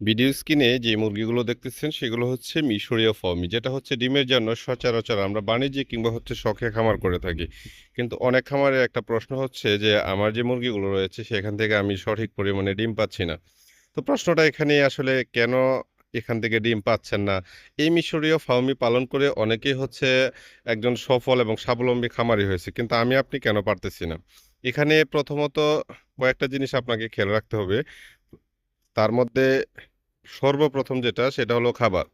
Video স্ক্রিনে যে মুরগিগুলো দেখতেছেন, সেগুলো হচ্ছে মিশরীয় ফর্মি, যেটা হচ্ছে ডিমের জন্য সচরাচর আমরা বাণিজ্যিক কিংবা হচ্ছে শখে খামার করে থাকি। কিন্তু অনেক খামারে একটা প্রশ্ন হচ্ছে যে, আমার যে মুরগিগুলো রয়েছে, সেখান থেকে আমি সঠিক পরিমাণে ডিম পাচ্ছি না। তো প্রশ্নটা এখানে আসলে কেন এখান থেকে ডিম পাচ্ছেন না? এই মিশরীয় ফার্মি পালন করে অনেকেই হচ্ছে একজন সফল এবং স্বাবলম্বী খামারি হয়েছে, কিন্তু আমি আপনি কেন পারতেছি না? এখানে প্রথমত কয়েকটা জিনিস আপনাকে খেয়াল রাখতে হবে। তার মধ্যে সর্বপ্রথম যেটা, সেটা হলো খাবার।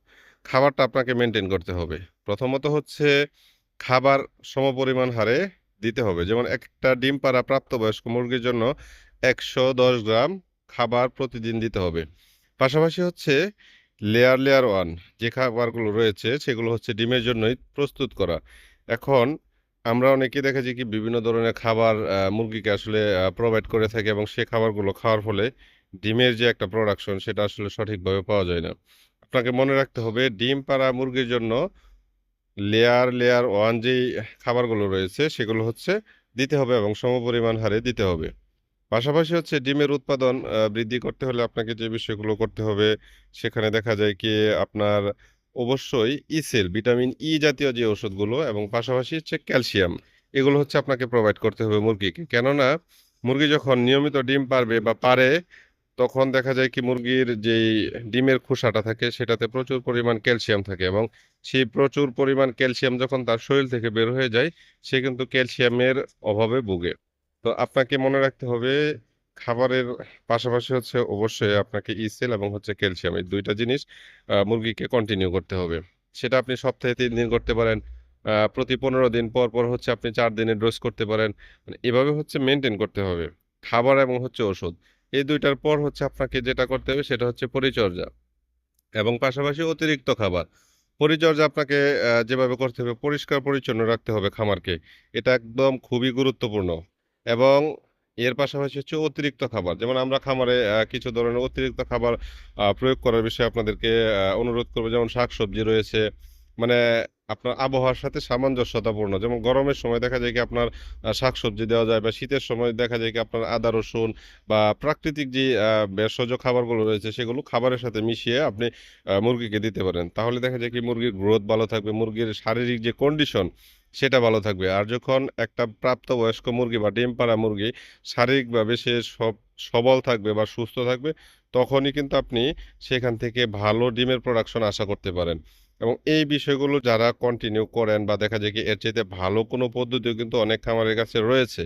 খাবারটা আপনাকে মেনটেন করতে হবে। প্রথমত হচ্ছে খাবার সমপরিমাণ হারে দিতে হবে। যেমন একটা ডিম পাড়া প্রাপ্তবয়স্ক মুরগির জন্য একশো দশ গ্রাম খাবার প্রতিদিন দিতে হবে। পাশাপাশি হচ্ছে লেয়ার লেয়ার ওয়ান যে খাবারগুলো রয়েছে, সেগুলো হচ্ছে ডিমের জন্যই প্রস্তুত করা। এখন আমরা অনেকেই দেখেছি কি বিভিন্ন ধরনের খাবার মুরগিকে আসলে প্রোভাইড করে থাকে এবং সে খাবারগুলো খাওয়ার ফলে ডিমের যে একটা প্রোডাকশন সেটা আসলে সঠিকভাবে পাওয়া যায় না। আপনাকে মনে রাখতে হবে, ডিম পাড়া মুরগির জন্য লেয়ার লেয়ার ওয়ান যেই খাবারগুলো রয়েছে, সেগুলো হচ্ছে দিতে হবে এবং সমপরিমাণ হারে দিতে হবে। পাশাপাশি হচ্ছে ডিমের উৎপাদন বৃদ্ধি করতে হলে আপনাকে যে বিষয়গুলো করতে হবে, সেখানে দেখা যায় কি আপনার অবশ্যই ইসেল ভিটামিন ই জাতীয় যে ওষুধগুলো এবং পাশাপাশি হচ্ছে ক্যালসিয়াম এগুলো হচ্ছে আপনাকে প্রোভাইড করতে হবে মুরগিকে। কেননা, মুরগি যখন নিয়মিত ডিম পারবে বা পারে তখন দেখা যায় কি মুরগির যেই ডিমের খোসাটা থাকে, সেটাতে প্রচুর পরিমাণ ক্যালসিয়াম থাকে এবং সেই প্রচুর পরিমাণ ক্যালসিয়াম যখন তার শরীর থেকে বের হয়ে যায়, সে কিন্তু ক্যালসিয়ামের অভাবে ভোগে। তো আপনাকে মনে রাখতে হবে, খাবারের পাশাপাশি হচ্ছে অবশ্যই আপনাকে ইসেল এবং হচ্ছে ক্যালসিয়াম এই দুইটা জিনিস মুরগিকে কন্টিনিউ করতে হবে। সেটা আপনি সপ্তাহে তিন দিন করতে পারেন প্রতি পনেরো দিন পর পর হচ্ছে আপনি চার দিনের ডোজ করতে পারেন। মানে এভাবে হচ্ছে মেনটেন করতে হবে। খাবার এবং হচ্ছে ওষুধ। এই দুইটার পর হচ্ছে আপনাকে যেটা করতে হবে সেটা হচ্ছে পরিচর্যা এবং পাশাপাশি অতিরিক্ত খাবার। পরিচর্যা আপনাকে যেভাবে করতে হবে, পরিষ্কার পরিচ্ছন্ন রাখতে হবে খামারকে। এটা একদম খুবই গুরুত্বপূর্ণ এবং এর পাশাপাশি হচ্ছে অতিরিক্ত খাবার। যেমন আমরা খামারে কিছু ধরনের অতিরিক্ত খাবার প্রয়োগ করার বিষয়ে আপনাদেরকে অনুরোধ করব। যেমন শাকসবজি রয়েছে মানে আপনার আবহাওয়ার সাথে সামঞ্জস্যতাপূর্ণ। যেমন গরমের সময় দেখা যায় কি আপনার শাকসবজি দেওয়া যায় বা শীতের সময় দেখা যায় কি আপনার আদা, রসুন বা প্রাকৃতিক যে ভেষজ খাবারগুলো রয়েছে সেগুলো খাবারের সাথে মিশিয়ে আপনি মুরগিকে দিতে পারেন। তাহলে দেখা যায় কি মুরগির গ্রোথ ভালো থাকবে, মুরগির শারীরিক যে কন্ডিশন সেটা ভালো থাকবে। আর যখন একটা প্রাপ্তবয়স্ক মুরগি বা ডিম পাড়া মুরগি শারীরিকভাবে সে সব, সবল থাকবে বা সুস্থ থাকবে, তখনই কিন্তু আপনি সেখান থেকে ভালো ডিমের প্রোডাকশন আশা করতে পারেন। এবং এই বিষয়গুলো যারা কন্টিনিউ করেন বা দেখা যায় কি এর চাইতে ভালো কোনো পদ্ধতিও কিন্তু অনেক খামারের কাছে রয়েছে।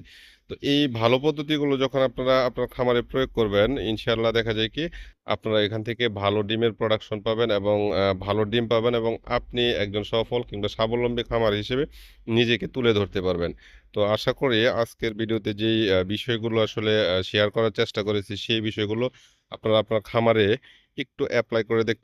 তো এই ভালো পদ্ধতিগুলো যখন আপনারা আপনার খামারে প্রয়োগ করবেন ইনশাল্লাহ দেখা যায় কি আপনারা এখান থেকে ভালো ডিমের প্রোডাকশন পাবেন এবং ভালো ডিম পাবেন এবং আপনি একজন সফল কিংবা স্বাবলম্বী খামার হিসেবে নিজেকে তুলে ধরতে পারবেন। তো আশা করি আজকের ভিডিওতে যেই বিষয়গুলো আসলে শেয়ার করার চেষ্টা করেছি সেই বিষয়গুলো আপনারা আপনার খামারে একটু অ্যাপ্লাই করে দেখতে